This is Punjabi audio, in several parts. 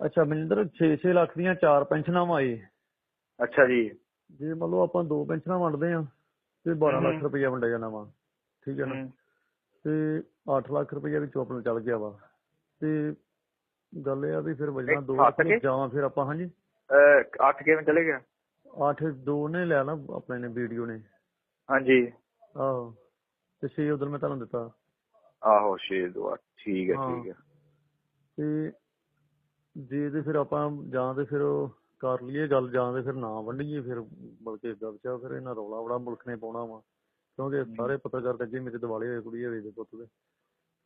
ਅੱਛਾ ਮਨਿੰਦਰ 6-6 ਲੱਖ ਦੀਆਂ ਚਾਰ ਪੈਨਸ਼ਨਾਂ ਵਾਏ ਅੱਛਾ ਜੀ। ਜੇ ਮੰਨ ਲਓ ਆਪਾਂ ਦੋ ਪੈਨਸ਼ਨਾਂ ਵੰਡਦੇ ਆ ਤੇ 12 ਹਮ। ਲੱਖ ਰੁਪਈਆ ਵੰਡਿਆ ਜਾਣਾ ਵਾ ਠੀਕ ਹੈ ਨਾ? ਤੇ 8 ਲੱਖ ਰੁਪਈਆ ਵਿੱਚੋਂ ਆਪਣਾ ਚੱਲ ਗਿਆ ਵਾ। ਤੇ ਗੱਲ ਇਹ ਆ ਵੀ ਫਿਰ ਵਜਣਾ ਇੱਕ ਦੋ ਹੱਥ ਲੱਖ ਕੇ? ਜਾਂ ਫਿਰ ਆਪਾਂ ਹਾਂਜੀ? ਅਹ, ਅੱਠ ਕਿਵੇਂ ਚਲੇ ਗਿਆ? 8 ਦੋ ਨੇ ਲਿਆ ਨਾ ਆਪਣੇ ਨੇ ਵੀਡੀਓ ਨੇ। ਹਾਂਜੀ। ਆਹੋ ਤੇ 6 ਉਧਰ ਮੈਂ ਤੁਹਾਨੂੰ ਦਿੱਤਾ। ਆਹੋ 6 2 8 ਠੀਕ ਹਾਂ। ਠੀਕ ਹੈ। ਤੇ ਜੇ ਤੇ ਫਿਰ ਆਪਾਂ ਜਾਂ ਤੇ ਫਿਰ ਕਰ ਲਈਏ ਗੱਲ ਜਾਂ ਤੇ ਫਿਰ ਨਾ ਵੰਡੀਏ ਫਿਰ ਬਲਕਿ ਏਦਾਂ ਬਚਾ ਫਿਰ ਇਹਨਾਂ ਰੌਲਾ ਬੜਾ ਮੁਲਕ ਨੇ ਪਾਉਣਾ ਵਾ। ਕਿਉਂਕਿ ਸਾਰੇ ਪੱਤਰਕਾਰ ਤੇ ਅੱਗੇ ਮੇਰੇ ਦਿਵਾਲੇ ਹੋਏ ਕੁੜੀ ਹੋਏ ਦੇ ਪੁੱਤ ਦੇ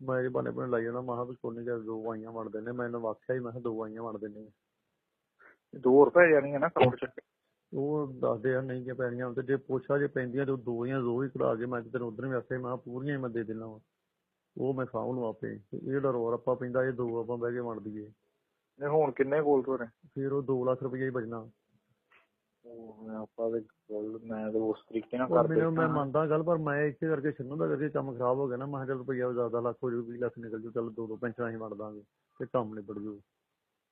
ਮੈਂ ਇਹ ਬਾਨੇ ਬਣੇ ਲਾਈ ਜਾਂਦਾ ਮਹਾ ਵੀ ਕੋਈ ਨਹੀਂ ਦੋ ਆਈਆਂ ਵੰਡ ਦਿੰਦੇ ਮੈਂ ਇਹਨਾਂ ਆਖਿਆ ਹੀ ਮੈਂ ਕਿਹਾ ਦੋ ਆਈਆਂ ਵੰਡ ਦਿੰਦੇ ਦੋ ਪੈ ਜਾਣੀਆਂ ਨਾ ਕਰੋੜ ਚ। ਉਹ ਦੱਸਦੇ ਆ ਨਹੀਂ ਕਿ ਪੈਣੀਆਂ ਤੇ ਜੇ ਪੁੱਛਾ ਜੇ ਪੈਂਦੀਆਂ ਤੇ ਦੋ ਜਾਂ ਦੋ ਹੀ ਕਢਾ ਕੇ ਮੈਂ ਤੇ ਉਧਰ ਵੀ ਆਖਿਆ ਸੀ, ਮੈਂ ਪੂਰੀਆਂ ਹੀ ਮੈਂ ਦੇ ਦੇਣਾ ਵਾ। ਉਹ ਮੈਂ ਸਾਂਭ ਲੂ ਆਪੇ। ਇਹ ਜਿਹੜਾ ਰੋਰ ਆਪਾਂ ਪੈਂਦਾ ਇਹ ਦੋ ਆਪਾਂ ਬਹਿ ਕੇ ਵੰਡ ਦਈਏ। ਨੇ ਹੁਣ ਕਿੰਨੇ ਕੋਲ ਤੋਂ ਨੇ ਫਿਰ ਉਹ 2 ਲੱਖ ਰੁਪਈਆ ਹੀ ਬਚਣਾ। ਉਹ ਆਪਾਂ ਦੇ ਕੋਲ ਮੈਂ ਤਾਂ ਉਸ ਤਰੀਕੇ ਨਾਲ ਉਹ ਕਰ ਮੈਨੂੰ ਮੈਂ ਮੰਨਦਾ ਗੱਲ ਪਰ ਮੈਂ ਇੱਥੇ ਕਰਕੇ ਛੰਨੂ ਦਾ ਕਰਕੇ ਕੰਮ ਖਰਾਬ ਹੋ ਗਿਆ ਨਾ ਮੈਂ ਕਿਹਾ ਚੱਲ ਰੁਪਈਆ ਜ਼ਿਆਦਾ ਲੱਖ ਹੋ ਜੂ 20 ਲੱਖ ਨਿਕਲ ਜੂ ਚੱਲ ਦੋ ਦੋ ਪੈਨਸ਼ਨਾਂ ਹੀ ਵੰਡ ਦਾਂਗੇ ਤੇ ਕੰਮ ਨਿਬੜ ਜੂ।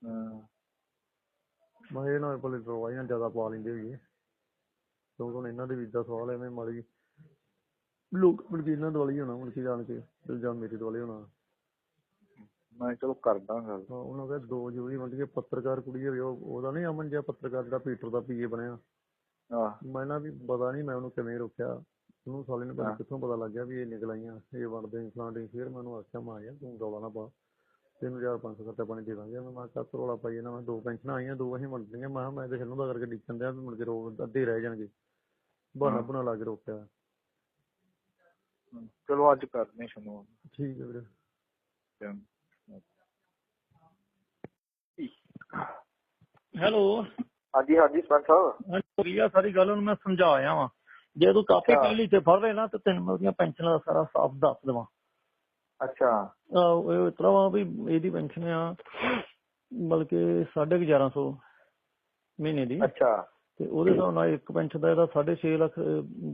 ਹਾਂ। ਮੈਂ ਇਹ ਨਾ ਕੋਲੇ ਰਵਾਈਆਂ ਜ਼ਿਆਦਾ ਪਾ ਲੈਂਦੇ ਹੋਈਏ। ਕਿਉਂਕਿ ਹੁਣ ਇਹਨਾਂ ਦੇ ਵੀ ਦਾ ਸਵਾਲ ਐਵੇਂ ਮਾੜੀ ਲੋਕ ਮੁਰਗੀ ਇਹਨਾਂ ਦੁਆਲੇ ਹੋਣਾ ਮੁਰਗੀ ਜਾਣ ਕੇ ਜਾਂ ਮੇਰੇ ਦੁਆਲੇ ਹੋਣਾ। ਮੈਂ ਚਲੋ ਕਰਦਾ ਗੱਲ। ਹਾਂ, ਉਹਨਾਂ ਦੇ ਦੋ ਜ਼ਰੂਰੀ ਵੰਡੀਏ ਪੱਤਰਕਾਰ ਕੁੜੀ ਹੋਵੇ ਉਹ ਉਹਦਾ ਨਹੀਂ ਅਮਨ ਜਿਹਾ ਪੱਤਰਕਾਰ ਜਿਹੜਾ ਪੀਟਰ ਦਾ ਪੀਏ ਬਣਿਆ। ਆਹ। ਮੈਂ ਨਾ ਵੀ ਪਤਾ ਨਹੀਂ ਮੈਂ ਉਹਨੂੰ ਕਿਵੇਂ ਰੋਕਿਆ। ਉਹਨੂੰ ਸਾਲੇ ਨੂੰ ਪਤਾ ਹਾਂ। ਕਿੱਥੋਂ ਪਤਾ ਲੱਗ ਗਿਆ ਵੀ ਇਹ ਨਿਕਲ ਆਈਆਂ ਇਹ ਵੰਡਦੇ ਨੇ ਫਲਾਂਡੇ ਫਿਰ ਮੈਂ ਉਹਨੂੰ ਆਖਿਆ ਮੈਂ ਤੂੰ ਰੌਲਾ ਨਾ ਪਾ। ਤਿੰਨ ਹਜ਼ਾਰ ਪੰਜ ਸੌ ਖਰਚਾ ਪਾਣੀ ਦੇ ਦਾਂਗੇ। ਮੈਂ ਮੈਂ ਕੱਤ ਰੌਲਾ ਪਾਈ ਨਾ ਮੈਂ ਦੋ ਪੈਨਸ਼ਨਾਂ ਆਈਆਂ ਦੋ ਅਸੀਂ ਵੰਡਣੀਆਂ ਮੈਂ ਮੈਂ ਤੇ ਛੱਡੂ ਦਾ ਕਰਕੇ ਡਿੱਕਣ ਦਿਆ ਮੁੜ ਕੇ ਰੋ ਅੱਧੇ ਰਹਿ ਜਾਣਗੇ। ਬਹਾਨਾ ਹਾਂ। ਬੁਨਾ ਲਾ ਕੇ ਰੋਕਿਆ। ਚਲੋ ਅੱਜ ਕਰਨੇ ਸ਼ੁਰੂ। ਠੀਕ ਹੈ ਵੀਰੇ। ਹੈਲੋ ਹਾਂਜੀ ਹਾਂਜੀ ਸਰਪੰਚ ਸਾਹਿਬ। ਹਾਂਜੀ ਆ ਸਾਰੀ ਗੱਲ ਉਹਨੂੰ ਮੈਂ ਸਮਝਾ ਆਇਆ ਵਾਂ। ਜੇ ਤੂੰ ਕਾਪੀ। ਪਹਿਲੀ ਤੇ ਫੜ ਲੈਣਾ ਤੇ ਤੈਨੂੰ ਮੈਂ ਉਹਦੀਆਂ ਪੈਨਸ਼ਨਾਂ ਦਾ ਸਾਰਾ ਸਾਫ਼ ਦੱਸ ਦੇਵਾਂ। ਅੱਛਾ। ਆਹ ਇਹ ਇਤਰਾ ਵਾ ਵੀ ਇਹਦੀ ਪੈਨਸ਼ਨ ਆ ਬਲਕਿ 1150 ਮਹੀਨੇ ਦੀ। ਅੱਛਾ। ਤੇ ਉਹਦੇ ਹਿਸਾਬ ਨਾਲ ਇੱਕ ਪੈਨਸ਼ਨ ਦਾ ਇਹਦਾ 6.5 ਲੱਖ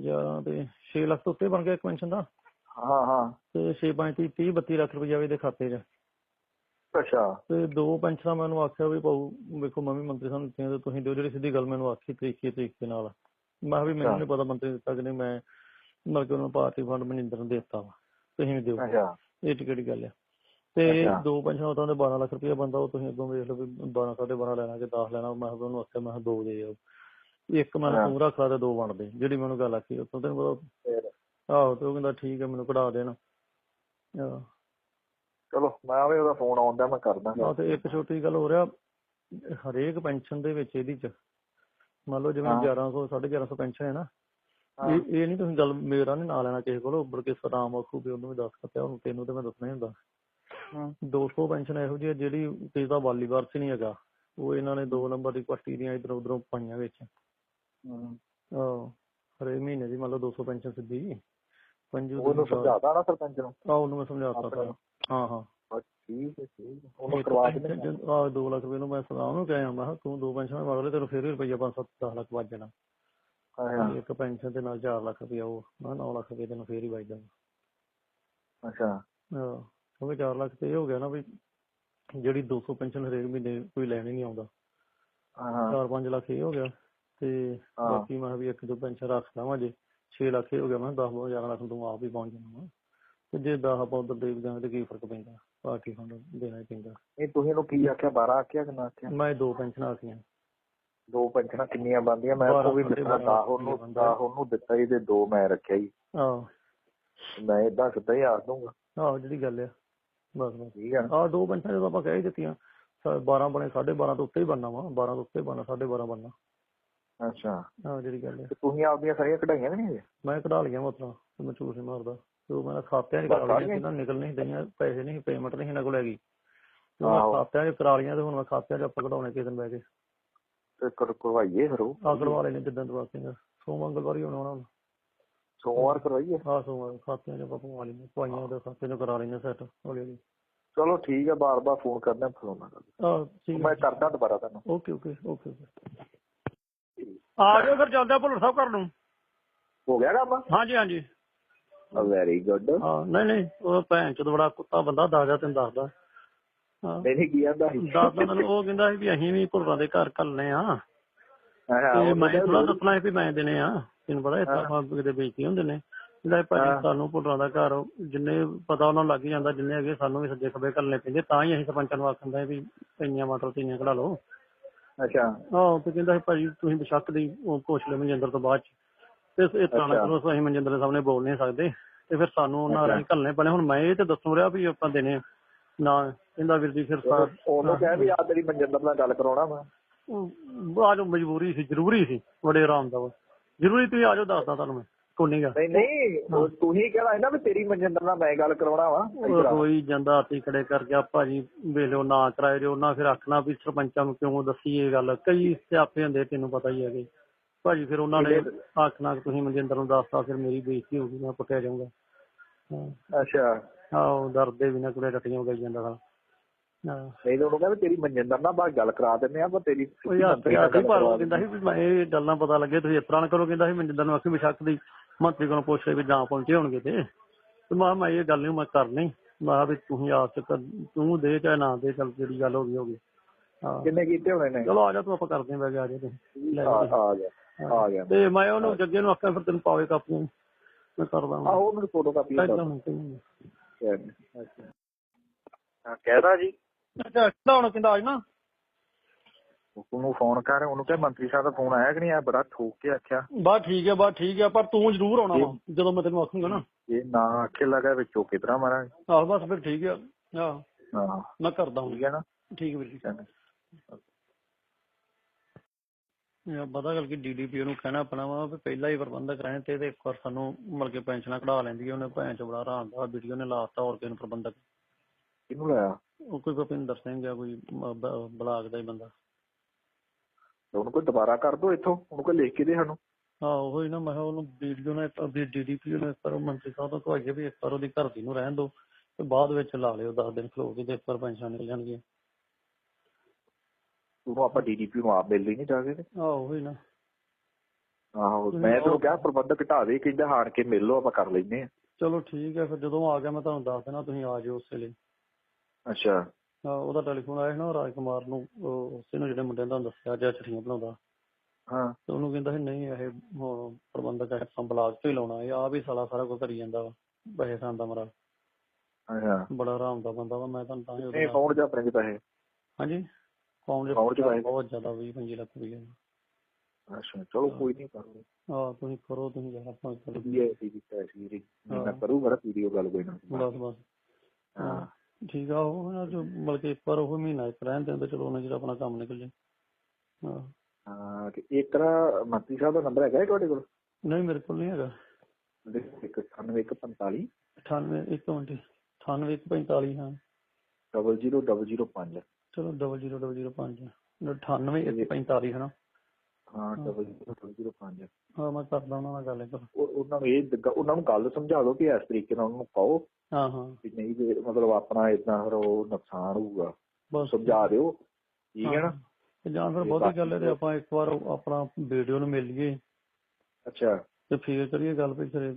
ਜਾਂ ਤੇ 6 ਲੱਖ ਤੋਂ ਉੱਤੇ ਬਣ ਗਿਆ ਇੱਕ ਪੈਨਸ਼ਨ ਦਾ। ਹਾਂ ਹਾਂ। ਤੇ 6 5 30 32 ਲੱਖ ਵੀ ਇਹਦੇ ਖਾਤੇ 'ਚ। ਅੱਛਾ। ਤੇ ਦੋ ਪੈਨਸ਼ਨਾਂ ਮੈਨੂੰ ਆਖਿਆ ਵੀ ਪਾਉ ਵੇਖੋ ਮੈਂ ਵੀ ਮੰਤਰੀ ਸਾਹਿਬ ਨੂੰ ਦਿੱਤੀਆਂ ਤੇ ਤੁਸੀਂ ਦਿਓ ਜਿਹੜੀ ਸਿੱਧੀ ਗੱਲ ਮੈਨੂੰ ਆਖੀ ਤਰੀਕੇ ਤਰੀਕੇ ਨਾਲ। ਮੈਂ ਵੀ ਮੈਨੂੰ ਨਹੀਂ ਪਤਾ ਮੰਤਰੀ ਦਿੱਤਾ ਕਿ ਨਹੀਂ ਮੈਂ ਮਤਲਬ ਕਿ ਉਹਨਾਂ ਪਾਰਟੀ ਫੰਡ ਮਨਿੰਦਰ ਨੂੰ ਦੇ ਦਿੱਤਾ ਵਾ। ਤੁਸੀਂ ਵੀ ਦਿਓ। ਅੱਛਾ। ਇਹ ਦੀ ਗੱਲ ਆ। ਤੇ। ਦੋ ਪੈਨਸ਼ਨ ਤਾਂ ਉਹਦੇ 12 ਲੱਖ ਰੁਪਇਆ ਬੰਦਾ ਉਹ ਤੁਸੀਂ ਅੱਗੋਂ ਵੇਖ ਲਓ ਵੀ 12 12.5 ਲੈਣਾ ਕਿ 10 ਲੈਣਾ ਮੈਂ ਉਹਨੂੰ ਆਖਿਆ ਮੈਂ ਦੋ ਦੇ ਆਓ। ਇੱਕ ਮੈਂ ਰੱਖ ਲਾ ਤੇ ਦੋ ਵੰਡਦੇ ਜਿਹੜੀ ਮੈਨੂੰ ਗੱਲ ਆਖੀ ਉੱਥੋਂ ਤੈਨੂੰ ਪਤਾ ਆਹੋ ਤੇ ਉਹ ਕਹਿੰਦਾ ਠੀਕ ਹੈ ਮੈਨੂੰ ਕਢਾ ਦੇਣ। ਆਹ। ਚਲੋ ਮੈਂ ਵੀ ਉਹਦਾ ਫੋਨ ਆਉਂਦਾ ਮੈਂ ਕਰਦਾ ਤੇ ਇੱਕ ਛੋਟੀ ਗੱਲ ਹੋ ਰਿਹਾ ਹਰੇਕ ਪੈਨਸ਼ਨ ਦੇ ਵਿੱਚ ਇਹਦੀ ਚ ਮੰਨ ਲਓ ਜਿਵੇਂ ਹਾਂ। 1100 1150 ਪੈਨਸ਼ਨ ਹੈ ਨਾ ਹਾਂ। ਇਹ ਇਹ ਨਹੀਂ ਤੁਸੀਂ ਗੱਲ ਮੇਰਾ ਨਹੀਂ ਨਾਂ ਲੈਣਾ ਕਿਸੇ ਕੋਲੋਂ ਬਲਕਿ ਸਰਾਮ ਆਖੂ ਵੀ ਉਹਨੂੰ ਵੀ ਦੱਸ ਕੱਤਿਆ ਉਹਨੂੰ ਤੈਨੂੰ ਤੇ ਮੈਂ ਦੱਸਣਾ ਹੀ ਹੁੰਦਾ ਹਾਂ। 200 ਪੈਨਸ਼ਨ ਇਹੋ ਜਿਹੀ ਹੈ ਜਿਹੜੀ ਕਿਸੇ ਦਾ ਵਾਲੀ ਵਾਰਸ ਹੀ ਨਹੀਂ ਹੈਗਾ ਉਹ ਇਹਨਾਂ ਨੇ ਦੋ ਨੰਬਰ ਦੀ ਪੱਟੀ ਦੀਆਂ ਇਧਰ ਉਧਰੋਂ ਪਾਈਆਂ ਵਿੱਚ। ਆਹ ਹਰੇ ਮਹੀਨੇ ਦੀ ਮੰਨ ਲਓ 200 ਪੈਨਸ਼ਨ ਸਿੱਧੀ ਪੰਜੂ ਉਹਨੂੰ ਸਮਝਾਦਾ ਨਾ ਸਰਪੰਚ ਨੂੰ ਆਹ ਉਹਨੂੰ ਮੈਂ ਸਮਝਾਤਾ ਹਾਂ ਹਾਂ। ਬਸ ਠੀਕ ਹੈ ਠੀਕ ਹੈ। ਉਹਨੂੰ ਇੱਕ ਕਰਵਾ ਪੈਨਸ਼ਨ ਦਿੰਦੇ। ਚ- ਆਹ 2 ਲੱਖ ਰੁਪਏ ਨੂੰ ਮੈਂ ਸਲਾਹ ਨੂੰ ਕਹਿਆ ਮੈਂ ਕਿਹਾ ਤੂੰ ਦੋ ਪੈਨਸ਼ਨ ਮੰਗ ਲੈ ਤੈਨੂੰ ਫੇਰ ਵੀ ਰੁਪਈਆ 5-7 10 ਲੱਖ ਵੱਜ ਜਾਣਾ। ਹਾਂ ਇੱਕ ਪੈਨਸ਼ਨ ਦੇ ਨਾਲ 4 ਲੱਖ ਰੁਪਇਆ ਉਹ ਮੈਂ 9 ਲੱਖ ਰੁਪਏ ਤੈਨੂੰ ਫੇਰ ਹੀ ਵੱਜ ਜਾਣਾ। ਅੱਛਾ। ਹਾਂ ਕਿਉਂਕਿ 4 ਲੱਖ ਤੇ ਇਹ ਹੋ ਗਿਆ ਨਾ ਵੀ ਜਿਹੜੀ 200 ਪੈਨਸ਼ਨ ਹਰੇਕ ਮਹੀਨੇ ਕੋਈ ਲੈਣ ਹੀ ਨਹੀਂ ਆਉਂਦਾ। ਹਾਂ 4-5 ਲੱਖ ਇਹ ਹੋ ਗਿਆ ਤੇ ਹਾਂ। ਬਾਕੀ ਮੈਂ ਵੀ ਇੱਕ ਦੋ ਪੈਨਸ਼ਨ ਰੱਖ ਲਵਾਂ ਜੇ 6 ਲੱਖ ਇਹ ਹੋ ਗਿਆ ਮੈਂ 10 11 ਲੱਖ ਤੂੰ ਆਪ ਹੀ ਪਹੁੰਚ ਜਾਣਾ ਵਾ। ਤੇ ਜੇ 10 ਆਪਾਂ ਉਧਰ ਦੇ ਜਾਵਾਂਗੇ ਤੇ ਕੀ ਫ਼ਰਕ ਪੈਂਦਾ ਪਾਰਟੀ ਫੰਡ ਦੇਣਾ ਹੀ ਪੈਂਦਾ। ਇਹ ਤੁਸੀਂ ਇਹਨੂੰ ਕੀ ਆਖਿਆ 12 ਆਖਿਆ ਕਿ ਨਾ ਆਖਿਆ? ਮੈਂ ਦੋ ਪੈਨਸ਼ਨਾਂ ਆਖੀਆਂ। ਦੋ ਪੈਨਸ਼ਨਾਂ ਕਿੰਨੀਆਂ ਬਣਦੀਆਂ? ਮੈਂ ਉਹ ਵੀ ਦਿੱਤਾ ਬਾਰਾਂ 10 ਉਹਨੂੰ ਬਣਦਾ। 10 ਉਹਨੂੰ ਦਿੱਤਾ ਹੀ ਤੇ ਦੋ ਮੈਂ ਰੱਖਿਆ ਹੀ। ਆਹ। ਮੈਂ ਇਦਾਂ ਸਿੱਧਾ ਹੀ ਆਖ ਦੂੰਗਾ। ਆਹ ਜਿਹੜੀ ਗੱਲ ਆ। ਬਸ ਬਸ। ਠੀਕ ਹੈ ਨਾ? ਆਹ ਦੋ ਪੈਨਸ਼ਨਾਂ ਜਦੋਂ ਆਪਾਂ ਕਹਿ ਹੀ ਦਿੱਤੀਆਂ 12 ਬਣੇ 12.5 ਤੋਂ ਉੱਤੇ ਹੀ ਬਣਨਾ ਵਾ। 12 ਤੋਂ ਉੱਤੇ ਬਣਨਾ 12.5 ਬਣਨਾ। ਅੱਛਾ। ਆਹ ਜਿਹੜੀ ਗੱਲ ਆ। ਤੇ ਤੁਸੀਂ ਆਪਦੀਆਂ ਸਾਰੀਆਂ ਕਢਾਈਆਂ ਵੀ ਨਹੀਂ ਮੈਂ ਕਢਾ ਲਈਆਂ ਮਤਲਬ ਤੇ ਮੈਂ ਝੂਠ ਨਹੀਂ ਮਾਰਦਾ। ਉਹ ਮੈਂ ਖਾਤਿਆਂ 'ਚ ਕਰਾ ਲਈਆਂ ਹੀ? ਜਿਨ੍ਹਾਂ ਨਿਕਲ ਨਹੀਂ ਦਈਆਂ ਪੈਸੇ ਨਹੀਂ ਪੇਮੈਂਟ ਨਹੀਂ ਇਹਨਾਂ ਕੋਲ ਹੈਗੀ। ਤੇ ਮੈਂ। ਖਾਤਿਆਂ 'ਚ ਕਰਾ ਲਈਆਂ ਤੇ ਹੁਣ ਮੈਂ ਖਾਤਿਆਂ 'ਚ ਆਪਾਂ ਕਢਾਉਣੇ ਕਿਸੇ ਦਿਨ ਬਹਿ ਕੇ। ਤੇ ਕਰ ਕਰਵਾਈਏ ਫਿਰ ਉਹ। ਆ ਕਢਵਾ ਲੈਣੇ ਜਿੱਦਾਂ ਦਵਾ ਸਿੰਘ ਸੋ ਮੰਗਲਵਾਰ ਹੀ ਹੋਣਾ ਉਹਨਾਂ ਸੋਮਵਾਰ ਕਰਵਾਈਏ? ਆ ਸੋਮਵਾਰ। ਖਾਤਿਆਂ 'ਚ ਆਪਾਂ ਪਵਾ ਲੈਣੇ ਪਵਾਈਆਂ ਦੇ ਖਾਤੇ 'ਚ ਕਰਾ ਲੈਣੇ ਸੈੱਟ ਹੌਲੀ ਹੌਲੀ ਚਲੋ ਠੀਕ ਹੈ ਬਾਰ-ਬਾਰ ਫੋਨ ਕਰਦਾ ਫੋਨ ਕਰ ਮੈਂ ਹੈ ਕਰਦਾ ਦੁਬਾਰਾ ਤੁਹਾਨੂੰ। ਓਕੇ ਓਕੇ ਓਕੇ ਆ ਜਾਓ ਫਿਰ ਚੱਲਦੇ ਆ ਭੁੱਲਰ ਸਾਹਿਬ ਘਰ ਨੂੰ। ਹੋ ਗਿਆ ਕੰਮ? ਹਾਂਜੀ ਹਾਂਜੀ। ਵੈਰੀ ਗੁੱਡ ਹਾਂ ਨਹੀਂ ਨਹੀਂ ਉਹ ਭੈਣ ਚੋਦ ਬੜਾ ਕੁੱਤਾ ਬੰਦਾ ਦੱਸਦਾ ਤੈਨੂੰ ਦੱਸਦਾ। ਹਾਂ। ਨਹੀਂ ਨਹੀਂ ਕੀ ਆਂਦਾ ਦੱਸਦਾ ਮੈਨੂੰ ਉਹ ਕਹਿੰਦਾ ਸੀ ਵੀ ਅਸੀਂ ਵੀ ਭੁੱਲਰਾਂ ਦੇ ਘਰ ਘੱਲਨੇ ਆ। ਹਾਂ ਮੈਂ ਥੋੜਾ ਦੱਸਣਾ ਸੀ ਵੀ ਮੈਂ ਦੇਣੇ ਆ। ਤੈਨੂੰ ਪਤਾ ਇਸ ਤਰ੍ਹਾਂ ਕਿਤੇ ਬੇਇੱਜ਼ਤੀ ਹੁੰਦੇ ਨੇ। ਇਹ ਭਾਜੀ ਹਾਂ। ਸਾਨੂੰ ਭੁੱਲਰਾਂ ਦਾ ਘਰ ਜਿੰਨੇ ਪਤਾ ਉਹਨਾਂ ਲੱਗ ਹੀ ਜਾਂਦਾ ਜਿੰਨੇ ਹੈਗੇ ਸਾਨੂੰ ਵੀ ਸੱਜੇ ਖੱਬੇ ਘੱਲਣੇ ਪੈਂਦੇ ਤਾਂ ਹੀ ਅਸੀਂ ਸਰਪੰਚਾਂ ਨੂੰ ਆਖਦਾ ਵੀ ਪਈਆਂ ਮਟਰ ਤੀਆਂ ਕਢਾ ਲਓ। ਅੱਛਾ। ਆਹੋ ਤੇ ਕਹਿੰਦਾ ਸੀ ਭਾਜੀ ਤੁਸੀਂ ਬਸ਼ੱਕ ਦੀ ਪੁੱਛ ਲਿਓ ਮਨਜਿੰਦਰ ਤੋਂ ਬਾਅਦ ਚ ਤੇ ਨਾਲ ਅੱਛਾ। ਚਲੋ ਅਸੀਂ ਮਨਜਿੰਦਰ ਦੇ ਸਾਹਮਣੇ ਬੋਲ ਨਹੀਂ ਸਕਦੇ ਤੇ ਫਿਰ ਸਾਨੂੰ ਉਹਨਾਂ। ਰਾਹੀਂ ਘੱਲਣੇ ਪੈਣੇ। ਹੁਣ ਮੈਂ ਇਹ ਤੇ ਦੱਸੂ ਰਿਹਾ ਵੀ ਆਪਾਂ ਦੇਣੇ। ਨਾ ਕਹਿੰਦਾ ਵੀਰ ਜੀ ਫਿਰ ਸਾ- ਉਹਨੂੰ ਕਹਿ ਵੀ ਆ ਤੇਰੀ ਮਨਜਿੰਦਰ ਨਾਲ ਗੱਲ ਕਰਾਉਣਾ ਵਾ। ਜਾਓ ਮਜਬੂਰੀ ਸੀ ਜ਼ਰੂਰੀ ਸੀ ਬੜੇ ਆਰਾਮ ਦਾ ਜ਼ਰੂਰੀ ਤੁਸੀਂ ਆ ਜਾਓ ਦੱਸਦਾ ਤੁਹਾਨੂੰ ਮੈਂ ਕੋਈ ਨਹੀਂ ਨਹੀਂ ਤੂੰ ਹੀ ਕਹਿਣਾ ਹੈ ਨਾ ਵੀ ਤੇਰੀ ਮਨਜਿੰਦਰ ਨਾਲ ਮੈਂ ਗੱਲ ਕਰਾਉਣਾ ਵਾ ਰੋਈ ਜਾਂਦਾ ਹੱਥੀ ਖੜੇ ਕਰ ਗਿਆ ਭਾਜੀ ਵੇਲਿਓ ਨਾ ਕਰਾਏ ਜੋ ਨਾ ਫਿਰ ਆਖਣਾ ਵੀ ਸਰਪੰਚਾਂ ਨੂੰ ਕਿਉਂ ਦੱਸੀ ਇਹ ਗੱਲ। ਕਈ ਸਿਆਪੇ ਹੁੰਦੇ ਤੈਨੂੰ ਪਤਾ ਹੀ ਹੈਗੇ। ਭਾਜੀ ਫਿਰ ਉਹਨਾਂ ਨੇ ਆਖਣਾ ਕਿ ਤੁਸੀਂ ਮਨਜਿੰਦਰ ਨੂੰ ਦੱਸਤਾ ਫਿਰ ਮੇਰੀ ਬੇਇੱਜ਼ਤੀ ਹੋਊਗੀ ਮੈਂ ਪੁੱਟਿਆ ਜਾਊਂਗਾ। ਹਾਂ। ਅੱਛਾ। ਆਹੋ ਡਰਦੇ ਵੀ ਨਾ ਕੁੜੇ ਟੱਟੀਆਂ ਗਈ ਜਾਂਦਾ ਹਾਂ ਹਾਂ। ਨਹੀਂ ਤਾਂ ਉਹਨੂੰ ਕਹਿੰਦਾ ਤੇਰੀ ਮਨਜਿੰਦਰ ਨਾਲ ਬਾਅਦ ਗੱਲ ਕਰਾ ਦਿੰਦੇ ਆ ਪਰ ਤੇਰੀ ਉਹ ਯਾਰ ਤੇ ਆਖੀ ਪਰ ਉਹ ਕਹਿੰਦਾ ਸੀ ਵੀ ਮੈਂ ਇਹ ਗੱਲਾਂ ਪਤਾ ਲੱਗੇ ਤੁਸੀਂ ਇਸ ਤਰ੍ਹਾਂ ਨਾ ਕਰੋ ਕਹਿੰਦਾ ਸੀ ਮਨਜਿੰਦਰ ਨੂੰ ਆਖੀ ਬਿਸ਼ੱਕ ਦੀ ਮੰਤਰੀ ਕੋਲੋਂ ਪੁੱਛ ਲੈ ਵੀ ਜਾਂ ਪਹੁੰਚੇ ਹੋਣਗੇ ਤੇ। ਤੇ ਮੈਂ ਮੈਂ ਇਹ ਗੱਲ ਨਹੀਂ ਮੈਂ ਕਰਨੀ ਮੈਂ ਵੀ ਤੁਸੀਂ ਆਪ ਤੂੰ ਦੇ ਚਾਹੇ ਨਾ ਦੇ ਚੱਲ ਜਿਹੜੀ ਗੱਲ ਹੋ ਗਈ ਹੋ ਗਈ। ਹਾਂ। ਕਿੰਨੇ ਕੀਤੇ ਹੋਣੇ ਨੇ? ਚਲੋ ਆ ਜਾ ਤੂੰ ਆਪਾਂ ਕਰਦੇ ਆਂ ਬੈ ਆ ਜਾ ਤੁਸੀਂ ਲੈ ਆ ਜਾ। ਆ ਗਿਆ। ਤੇ ਮੈਂ ਉਹਨੂੰ ਜੱਗੇ ਨੂੰ ਆਖਿਆ ਫਿਰ ਤੈਨੂੰ ਪਾਵੇ ਕਾਪੀਆਂ। ਮੈਂ ਕਰਦਾ ਹਾਂ ਆਹੋ ਮੈਨੂੰ ਫੋਟੋ ਕਾਪੀ ਅੱਛਾ। ਹਾਂ ਕਹਿਦਾ ਜੀ। ਅੱਛਾ ਹੁਣ ਕਹਿੰਦਾ ਅੱਜ ਨਾ? ਉਹਨੂੰ ਫੋਨ ਕਰ ਉਹਨੂੰ ਕਹੇ ਮੰਤਰੀ ਸਾਹਿਬ ਦਾ ਫੋਨ ਆਇਆ ਕਿ ਨਹੀਂ ਆ ਬੜਾ ਠੋਕ ਕੇ ਆਖਿਆ। ਬਸ ਠੀਕ ਹੈ ਬਸ ਠੀਕ ਹੈ ਪਰ ਤੂੰ ਜ਼ਰੂਰ ਆਉਣਾ ਵਾ ਜਦੋਂ ਮੈਂ ਤੈਨੂੰ ਆਖੂੰਗਾ ਨਾ। ਇਹ ਨਾ ਆਖੇ ਲਗਾ ਵਿੱਚੋਂ ਕਿਤਰਾ ਮਾਰਾਂਗੇ। ਆਹ ਬਸ ਫਿਰ ਠੀਕ ਹੈ। ਹਾਂ। ਮੈਂ ਕਰਦਾ ਹੁਣ ਠੀਕ ਹੈ ਨਾ? ਠੀਕ ਹੈ ਵੀਰ ਜੀ। ਚੰਗਾ। ਯਾ ਪਤਾ ਗੱਲ ਕਿ ਨੂੰ ਕਹਿਣਾ ਆਪਣਾ ਵਾ ਵੀ ਪਹਿਲਾਂ ਹੀ ਪ੍ਰਬੰਧਕ ਰਹੇ ਤੇ ਇਹਦੇ ਇੱਕ ਵਾਰ ਸਾਨੂੰ ਮਿਲ ਕੇ ਪੈਨਸ਼ਨਾਂ ਕਢਾ ਲੈਂਦੀ ਹੈ ਉਹਨੇ ਭੈਣ ਚ ਬੜਾ ਆਰਾਮ ਦਾ ਵੀਡੀਓ ਨੇ ਲਾਤਾ ਹੋਰ ਕਿਨ ਪ੍ਰਬੰਧਕ। ਕਿਹਨੂੰ ਲਾਇਆ? ਉਹ ਕੋਈ ਭੁਪਿੰਦਰ ਸਿੰਘ ਆ ਕੋਈ ਮ- ਬ- ਬਲਾਕ ਦਾ ਹੀ ਬੰਦਾ। ਤੇ ਉਹਨੂੰ ਕੋਈ ਦੁਬਾਰਾ ਕਰ ਦੋ ਇੱਥੋਂ ਉਹਨੂੰ ਕੋਈ ਲਿਖ ਕੇ ਦੇ ਸਾਨੂੰ। ਹਾਂ ਉਹ ਹੀ ਨਾ ਮੈਂ ਕਿਹਾ ਉਹਨੂੰ ਵੀਡੀਓ ਨੇ ਵੀ ਡੀਡੀਪੀ ਨੂੰ ਵਾਰ ਮੰਤਰੀ ਸਾਹਿਬ ਤੋਂ ਕਹਾਈਏ ਵੀ ਇੱਕ ਵਾਰ ਉਹਦੀ ਘਰ ਦੀ ਨੂੰ ਰਹਿਣ ਦਿਓ ਤੇ ਬਾਅਦ ਵਿੱਚ ਲਾ ਲਿਓ 10 ਦਿਨ ਖਲੋ ਕੇ ਤੇ ਇੱਕ ਵਾਰ ਪੈਨਸ਼ਨ ਨਿਕਲ ਜਾਣਗੀਆਂ। ਉਹਨੂੰ ਆਪਾਂ ਡੀਡੀਪੀ ਨੂੰ ਆਪ ਮਿਲ ਲਈ ਨਹੀਂ ਜਾ ਕੇ। ਆਹ ਉਹ ਹੀ ਨਾ। ਆਹੋ ਮੈਂ ਤੈਨੂੰ ਕਿਹਾ ਪ੍ਰਬੰਧਕ ਘਟਾ ਦੇ ਕਹਿੰਦਾ ਹਾਰ ਕੇ ਮਿਲ ਲਓ ਆਪਾਂ ਕਰ ਲੈਨੇ ਆ ਚਲੋ ਠੀਕ ਹੈ ਫਿਰ ਜਦੋਂ ਆ ਗਿਆ ਮੈਂ ਤੁਹਾਨੂੰ ਦੱਸ ਦੇਣਾ ਤੁਸੀਂ ਆ ਜਿਓ ਉਸੇ ਲਈ। ਅੱਛਾ। ਹਾਂ ਉਹਦਾ ਟੈਲੀਫੋਨ ਆਇਆ ਸੀ ਨਾ ਰਾਜ ਕੁਮਾਰ ਨੂੰ ਉਸੇ ਨੂੰ ਜਿਹੜੇ ਮੁੰਡੇ ਨੇ ਤੁਹਾਨੂੰ ਦੱਸਿਆ ਜਾਂ ਚਿੱਠੀਆਂ ਬਣਾਉਂਦਾ। ਹਾਂ। ਤੇ ਉਹਨੂੰ ਕਹਿੰਦਾ ਸੀ ਨਹੀਂ ਇਹ ਪ੍ਰਬੰਧਕ ਹੈ ਸੰਭਲਾਜ ਤੋਂ ਹੀ ਲਾਉਣਾ ਇਹ ਆਪ ਹੀ ਸਾਲਾ ਸਾਰਾ ਕੁਝ ਕਰੀ ਜਾਂਦਾ ਵਾ ਪੈਸੇ ਖਾਂਦਾ ਮਰਾ। ਅੱਛਾ। ਬੜਾ ਆਰਾਮ ਦਾ ਬੰਦਾ ਵਾ ਮੈਂ ਤੁਹਾਨੂੰ ਤਾਂ ਹੀ ਇਹ ਕੌਣ ਜਾ ਆਪਣੇ ਪੈਸੇ ਹਾਂਜੀ? ਕੌਣ ਦੇ? ਬਹੁਤ ਜ਼ਿਆਦਾ 20 25 ਲੱਖ ਰੁਪਏ ਅੱਛਾ ਚਲੋ ਕੋਈ ਨਹੀਂ ਕਰ ਹਾਂ ਤੁਸੀਂ ਕਰੋ ਤੁਸੀਂ ਯਾਰ ਆਪਾਂ ਕਰੋ। ਹੈ ਦੀ ਪੈਸੇ ਦੀ ਮੈਂ। ਕਰੂੰਗਾ ਵੀਡੀਓ ਗੱਲ ਕੋਈ ਨਾ। ਬਸ ਬਸ। ਹਾਂ। ਠੀਕ ਆ ਉਹ ਨਾ ਜੋ ਬਲਕਿ ਵਾਰ ਉਹ ਮਹੀਨਾ ਇੱਕ ਰਹਿਣ ਦਿੰਦੇ ਚਲੋ ਉਹਨਾਂ ਜਿਹੜਾ ਆਪਣਾ ਕੰਮ ਨਿਕਲ ਜੇ ਹਾਂ। ਹਾਂ ਤੇ ਇੱਕ ਨਾ ਮੰਤਰੀ ਸਾਹਿਬ ਦਾ ਨੰਬਰ ਹੈਗਾ ਤੁਹਾਡੇ ਕੋਲ? ਨਹੀਂ ਮੇਰੇ ਕੋਲ ਨਹੀਂ ਹੈਗਾ। ਦੇਖੋ, ਇੱਕ 9145 98 ਇੱਕ ਮਿੰਟ। 98 145 ਹਾਂ। 00005 ਚਲੋ 00005 98 145 ਹੈ ਨਾ ਹਾਂ 00005 ਹਾਂ ਮੈਂ ਕਰਦਾ ਉਹਨਾਂ ਨਾਲ ਗੱਲ ਇੱਕ। ਉਹ ਉਹਨਾਂ ਨੂੰ ਇਹ ਗ- ਉਹਨਾਂ ਨੂੰ ਗੱਲ ਸਮਝਾ ਦਿਓ ਕਿ ਇਸ ਤਰੀਕੇ ਨਾਲ ਉਹਨਾਂ ਨੂੰ ਕਹੋ ਹਾਂ ਹਾਂ। ਕਿ ਨਹੀਂ ਵੀ ਮਤਲਬ ਆਪਣਾ ਇਦਾਂ ਫਿਰ ਉਹ ਨੁਕਸਾਨ ਹੋਊਗਾ। ਬਸ। ਸਮਝਾ ਦਿਓ। ਠੀਕ ਹੈ ਨਾ? ਤੇ ਜਾਂ ਫਿਰ ਬਹੁਤੀ ਗੱਲ ਹੈ ਤੇ ਆਪਾਂ ਇੱਕ ਵਾਰ ਉਹ ਆਪਣਾ ਵੀਡੀਓ ਨੂੰ ਮਿਲ ਲਈਏ ਅੱਛਾ। ਤੇ ਫੇਰ ਕਰੀਏ ਗੱਲ ਵੀ ਫਿਰ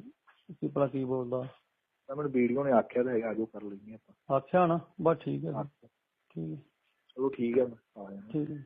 ਕੀ ਭਲਾ ਕੀ ਬੋਲਦਾ। ਤਾਂ ਮੈਨੂੰ ਵੀਡੀਓ ਨੇ ਆਖਿਆ ਤਾਂ ਹੈਗਾ ਆਜੋ ਕਰ ਲੈਂਦੇ ਆਪਾਂ। ਆਖਿਆ ਨਾ ਬਸ ਠੀਕ ਹੈ। ਠੀਕ ਹੈ। ਚਲੋ ਠੀਕ ਹੈ ਮੈਂ ਆ ਜਾਣਾ ਠੀਕ ਹੈ